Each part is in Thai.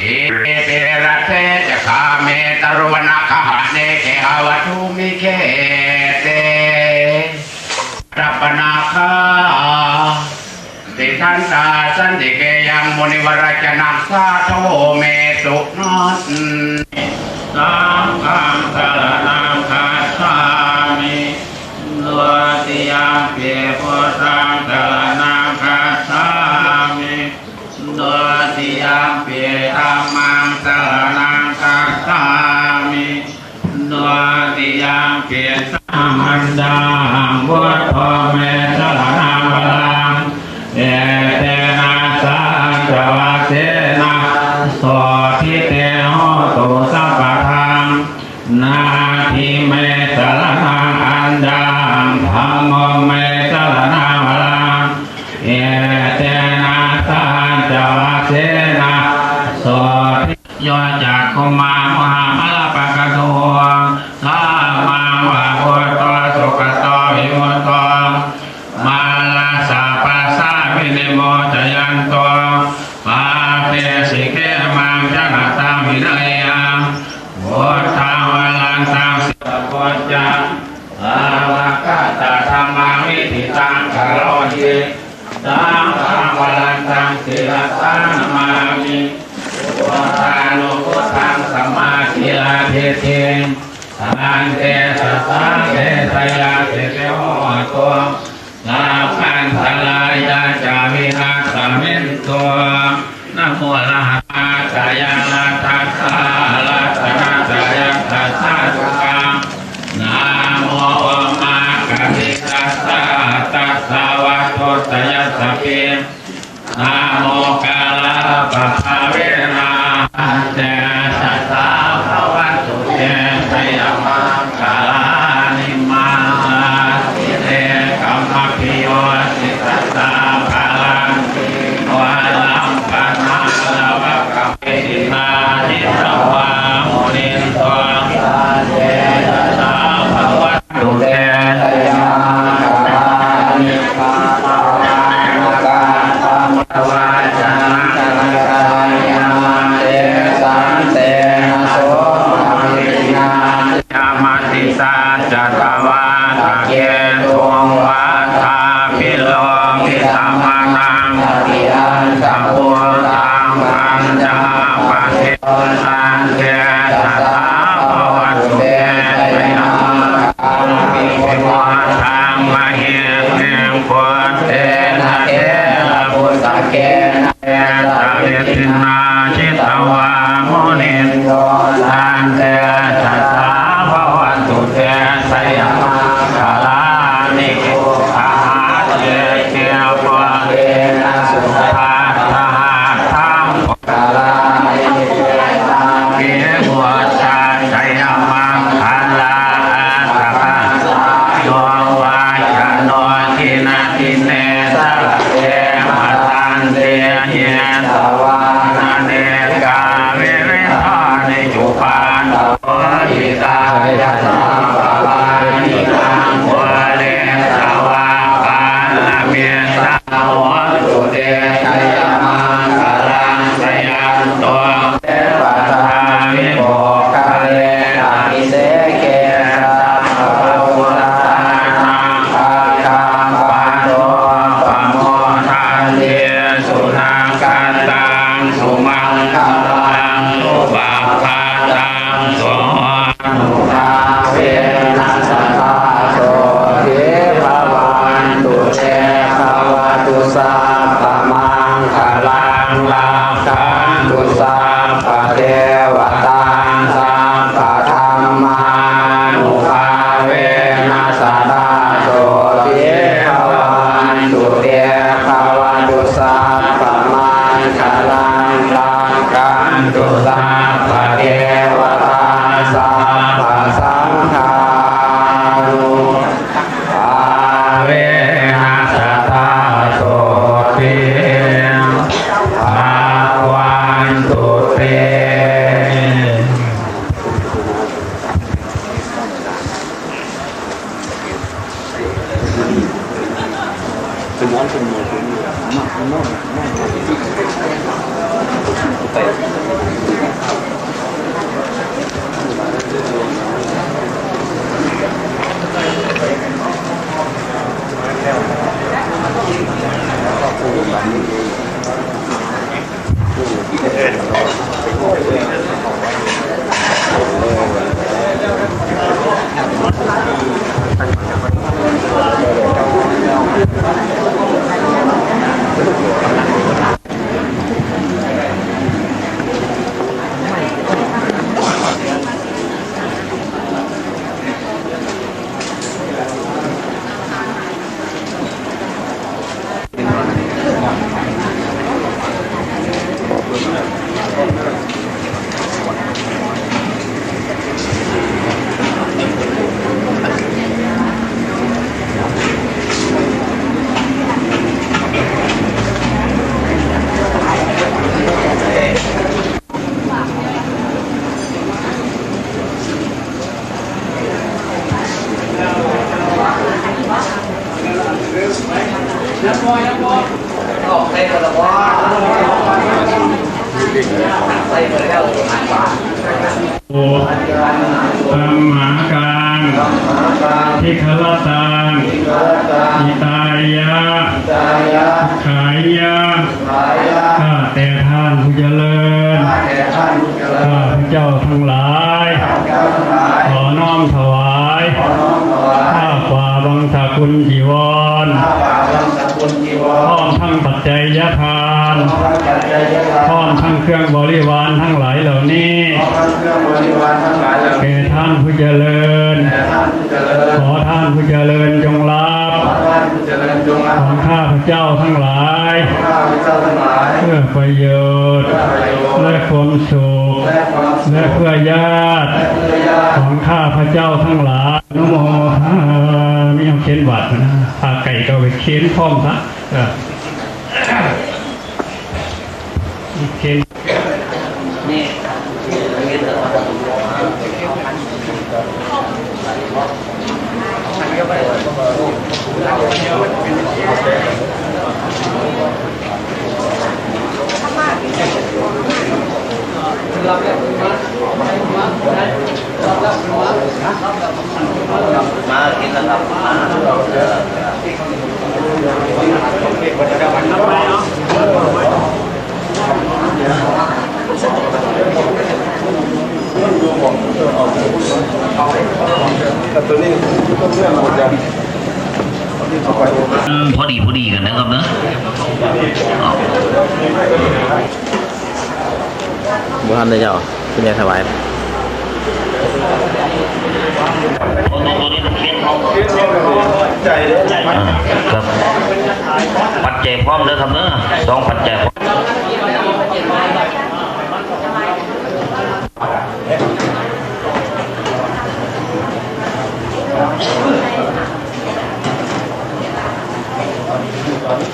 อิติระเตจะขาเมตรุวนาคหาเนเกหาวทุมิเกเตรัปนาคาติทันตาสันติเกยังมุนิวรจนางสาโทเมตุนัสสังฆังสารนังคาสามิลวติยามเปโพสังสาร สรณังคัจฉามิดวติยังเกียรติมันดังวัตโตเมสรณังพลังเอเตนะสังจวะเสนะโสทิเตโหโต เตสัสาเตสยาเตเตโหตัวนาภันทลายาจามิหาสัมินตัวนโมลาตายาลาทัสสาลาตนาตายาทัสสาสุขังนาโมมากะภิทัสสาตัสสาวะโตตยสัพเนาโม con 可 โอตัมหอ้มาการทิคลตานอิตายะขายยะข้าแต่ท่านผู้เจริญ พร้อมทั้งเครื่องบริวารทั้งหลายเหล่านี้แก่ท่านผู้เจริญ ขอท่านผู้เจริญจงรับของข้าพเจ้าทั้งหลาย เพื่อประโยชน์ และความสุขและเพื่อญาติ ของข้าพเจ้าทั้งหลายนโมทาไม่ยอมเขียนบัตรนะพาไก่ก็ไปเขียนพร้อมซะ เออเขียน อืมพอดีพอดีกันนะครับเนอะเอา บุหันเลยเจ้าคุณยายถวายเนี้เขียนเอาครับปัจเจพร้อมเลยครับเนอะสองปัจเจพร้อม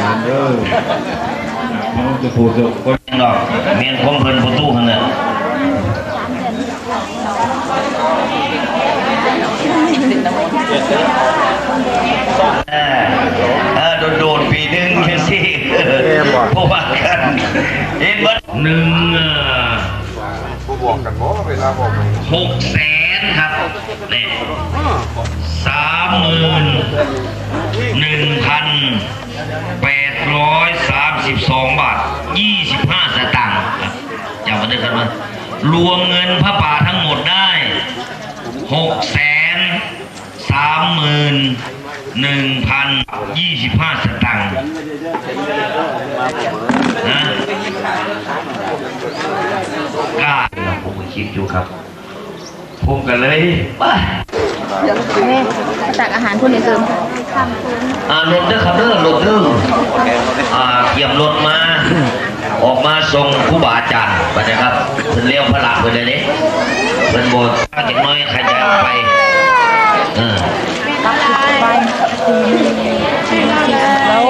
ริญเด้อเขาจะพูดสุขคนดอกเมียนคมเพลินประตูกันเนี่ยเออเออโดนปีหนึงแค่สิเพราะว่ากันเห็นบัดหนึ่งอะผู้บอกกันบ่เวลาบอกหกแสน ครับเนี่ยสามหมื่นหนึ่งพันแปดร้อยสามสิบสองบาทยี่สิบห้าสตางค์ครับจำมาได้ครับว่ารวมเงินพระป่าทั้งหมดได้หกแสนสามหมื่นหนึ่งพันยี่สิบห้าสตางค์นะกล้าผมคิดอยู่ครับ ผมก็เลยไปแม่ตักอาหารคุณในเติมค่ะอ่ารถเด้อครับเด้อรถเด้ออ่าเกี่ยมรถมา ออกมาส่งครูบาอาจารย์ไปนะครับเพิ่นเลี้ยวพระหลักไปเลยเด้เพิ่นบอกถ้าเด็กน้อยขยายไปเออไปแล้ว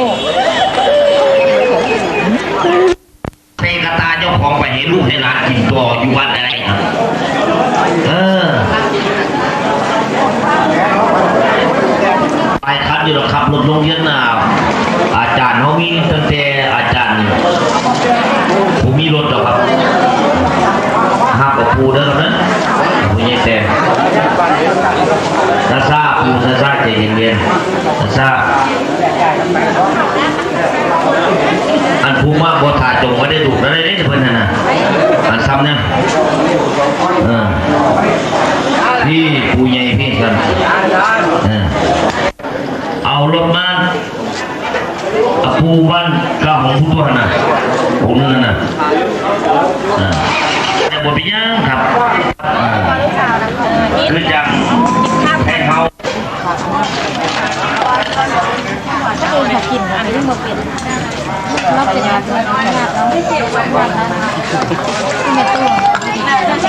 เซกตาเจ้าของไปให้ลูกให้หลานกินต่ออยู่วัดอะไรครับเไปครับอยู่หรอกครับรถลงเยอะหนาอาจารย์เขามีตั้งแต่อาจารย์ผมมีรถหรอครับห้ากับปูเด้อครับนะผมยังแต่ซาซาปูซาซาเจียนเย็นๆซาซาอันภูมิว่าบทาจงไม่ได้ดุอะไรนี่เพื่อนนะอันซ้ำเนี่ย พี่ผู้ใหญ่พี่สันเอารถมาปูวันกาของผู้ตัวนะผมนั่นนะแต่บทเป็นยังครับคือจังแห้เขาก็เองกินอันนี้มาเป็นรอบเป็นงานน้อยงานน้องไม่เจ็บวันวันนะไม่ต้อง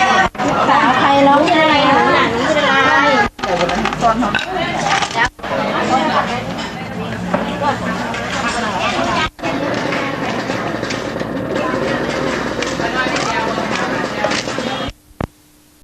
สาวไครร้องไห้ Con